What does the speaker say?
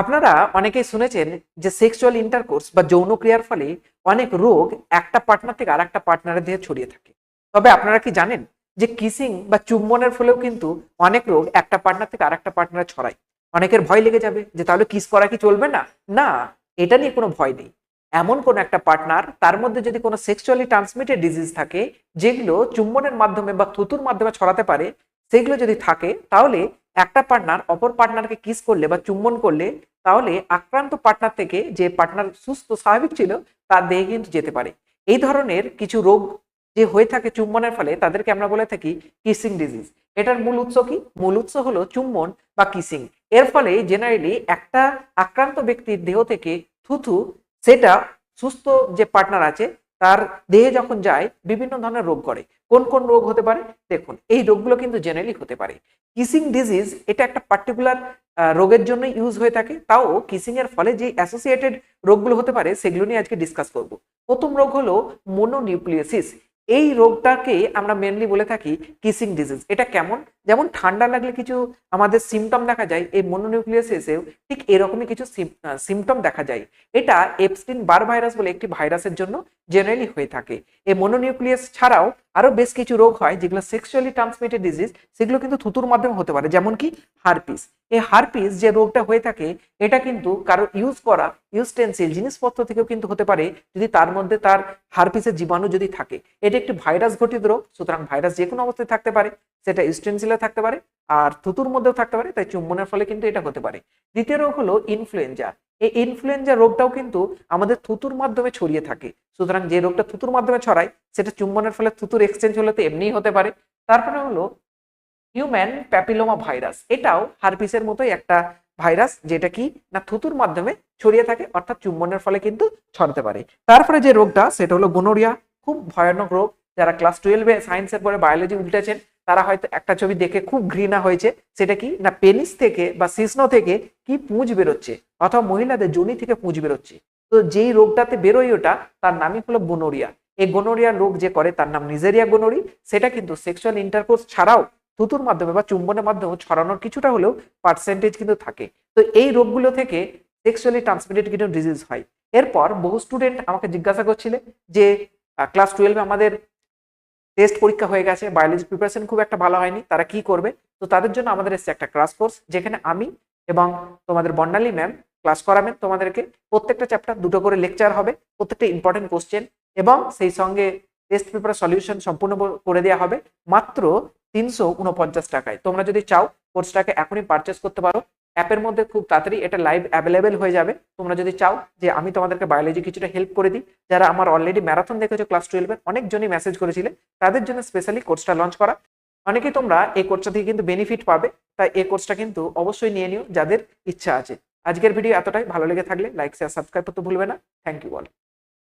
আপনারা অনেকেই শুনেছেন যে সেক্সুয়াল ইন্টারকোর্স বা যৌন ক্রিয়ার ফলে অনেক রোগ একটা পার্টনার থেকে আর একটা পার্টনারের দেহে ছড়িয়ে থাকে। তবে আপনারা কি জানেন যে কিসিং বা চুম্বনের ফলেও কিন্তু অনেক রোগ একটা পার্টনার থেকে আর একটা পার্টনারে ছড়ায়? অনেকের ভয় লেগে যাবে যে তাহলে কিস করা কি চলবে না? না, এটা নিয়ে কোনো ভয় নেই। এমন কোন একটা পার্টনার তার মধ্যে যদি কোনো সেক্সুয়ালি ট্রান্সমিটেড ডিজিজ থাকে, যেগুলো চুম্বনের মাধ্যমে বা থুতুর মাধ্যমে ছড়াতে পারে, সেগুলো যদি থাকে, তাহলে একটা পার্টনার অপর পার্টনারকে কিস করলে বা চুম্বন করলে, তাহলে আক্রান্ত পার্টনার থেকে যে পার্টনার সুস্থ, স্বাভাবিক ছিল, তার দেহে কিন্তু যেতে পারে। এই ধরনের কিছু রোগ যে হয়ে থাকে চুম্বনের ফলে, তাদেরকে আমরা বলে থাকি কিসিং ডিজিজ এটার মূল উৎস কি? মূল উৎস হলো চুম্বন বা কিসিং এর ফলে জেনারেলি একটা আক্রান্ত ব্যক্তির দেহ থেকে থুথু, সেটা সুস্থ যে পার্টনার আছে তার দেহে যখন যায়, বিভিন্ন ধরনের রোগ করে। কোন কোন রোগ হতে পারে? দেখুন, এই রোগগুলো কিন্তু জেনারেলি হতে পারে। কিসিং ডিজিজ এটা একটা পার্টিকুলার রোগের জন্য ইউজ হয়ে থাকে। তাও কিসিং এর ফলে যে অ্যাসোসিয়েটেড রোগগুলো হতে পারে, সেগুলো নিয়ে আজকে ডিসকাস করব। প্রথম রোগ হলো মোনোনিউক্লিয়াসিস এই রোগটাকে আমরা মেনলি বলে থাকি কিসিং ডিজিজ এটা কেমন? যেমন ঠান্ডা লাগলে কিছু আমাদের সিমটম দেখা যায়, এই মোনোনিউক্লিয়াসিসেও ঠিক এরকমই কিছু সিমটম দেখা যায়। এটা এপস্টিন বার ভাইরাস বলে একটি ভাইরাসের জন্য জেনারেলি হয়ে থাকে। এই মোনোনিউক্লিয়াস ছাড়াও আরও বেশ কিছু রোগ হয় যেগুলো সেক্সুয়ালি ট্রান্সমিটেড ডিজিজ সেগুলো কিন্তু থুতুর মাধ্যমে হতে পারে, যেমন কি হারপিস। এই হারপিস যে রোগটা হয়ে থাকে, এটা কিন্তু কারও ইউজ করা ইউস্টেন্সিল জিনিসপত্র থেকেও কিন্তু হতে পারে, যদি তার মধ্যে তার হারপিসের জীবাণু যদি থাকে। এটা একটি ভাইরাস ঘটিত রোগ, সুতরাং ভাইরাস যে কোনো অবস্থায় থাকতে পারে, সেটা ইউস্টেন্সিলে থাকতে পারে, আর থুতুর মধ্যেও থাকতে পারে, তাই চুম্বনের ফলে কিন্তু এটা হতে পারে। দ্বিতীয় রোগ হলো ইনফ্লুয়েঞ্জা এই ইনফ্লুয়েঞ্জা রোগটাও কিন্তু আমাদের থুতুর মাধ্যমে ছড়িয়ে থাকে। সুতরাং যে রোগটা থুতুর মাধ্যমে ছড়ায়, সেটা চুম্বনের ফলে থুতুর এক্সচেঞ্জ হলে তো এমনিই হতে পারে। তারপরে হলো হিউম্যান প্যাপিলোমা ভাইরাস এটাও হারপিসের মতোই একটা ভাইরাস যেটা কি না থুতুর মাধ্যমে ছড়িয়ে থাকে, অর্থাৎ চুম্বনের ফলে কিন্তু ছড়াতে পারে। তারপরে যে রোগটা, সেটা হলো গোনোরিয়া খুব ভয়ানক রোগ। যারা ক্লাস টুয়েলভে সায়েন্সের পরে বায়োলজি উল্টেছেন তারা হয়তো একটা ছবি দেখে খুব ঘৃণা হয়েছে, সেটা কি? না পেনিস থেকে বা শিষ্ণ থেকে কি পুঁজ বেরোচ্ছে? অথবা মহিলাদের জনি থেকে পুঁজ বেরোচ্ছে? তো যেই রোগটাতে বেরোয় ওটা, তার নামই হলো গোনোরিয়া। এই গোনোরিয়া রোগ যে করে, তার নাম নিজেরিয়া গোনোরি। সেটা কিন্তু সেক্সুয়াল ইন্টারকোর্স ছাড়াও থুতুর মাধ্যমে বা চুম্বনের মাধ্যমে ছড়ানোর কিছুটা হলেও পার্সেন্টেজ কিন্তু থাকে। তো এই রোগগুলো থেকে সেক্সুয়ালি ট্রান্সমিটেড কিন্তু ডিজিজ হয়। এরপর বহু স্টুডেন্ট আমাকে জিজ্ঞাসা করছিলে যে ক্লাস টুয়েলভে আমাদের টেস্ট পরীক্ষা হয়ে গেছে বায়োলজি প্রিপারেশন খুব একটা ভালো হয়নি, তারা কি করবে? তো তাদের জন্য আমাদের এসছে একটা ক্লাস কোর্স যেখানে আমি এবং তোমাদের বর্ণালী ম্যাম ক্লাস করাবেন তোমাদেরকে প্রত্যেকটা চ্যাপ্টার দুটো করে লেকচার হবে, প্রত্যেকটা ইম্পর্টেন্ট কোশ্চেন এবং সেই সঙ্গে টেস্ট পেপার সলিউশন সম্পূর্ণ করে দেওয়া হবে, মাত্র তিনশো উনপঞ্চাশ টাকায়। তোমরা যদি চাও কোর্সটাকে এখনই পারচেস করতে পারো। অ্যাপের মধ্যে খুব তাড়াতাড়ি এটা লাইভ অ্যাভেলেবেল হয়ে যাবে। তোমরা যদি চাও যে আমি তোমাদেরকে বায়োলজি কিছুটা হেল্প করে দিই, যারা আমার অলরেডি ম্যারাথন দেখেছ ক্লাস টুয়েলভের অনেকজনই মেসেজ করেছিলে তাদের জন্য স্পেশালি কোর্সটা লঞ্চ করা। অনেকেই তোমরা এই কোর্সটা থেকে কিন্তু বেনিফিট পাবে, তাই এই কোর্সটা কিন্তু অবশ্যই নিয়ে নিও যাদের ইচ্ছা আছে। আজকের ভিডিও এতটাই, ভালো লেগে থাকলে লাইক শেয়ার সাবস্ক্রাইব করতে ভুলবে না। Thank you all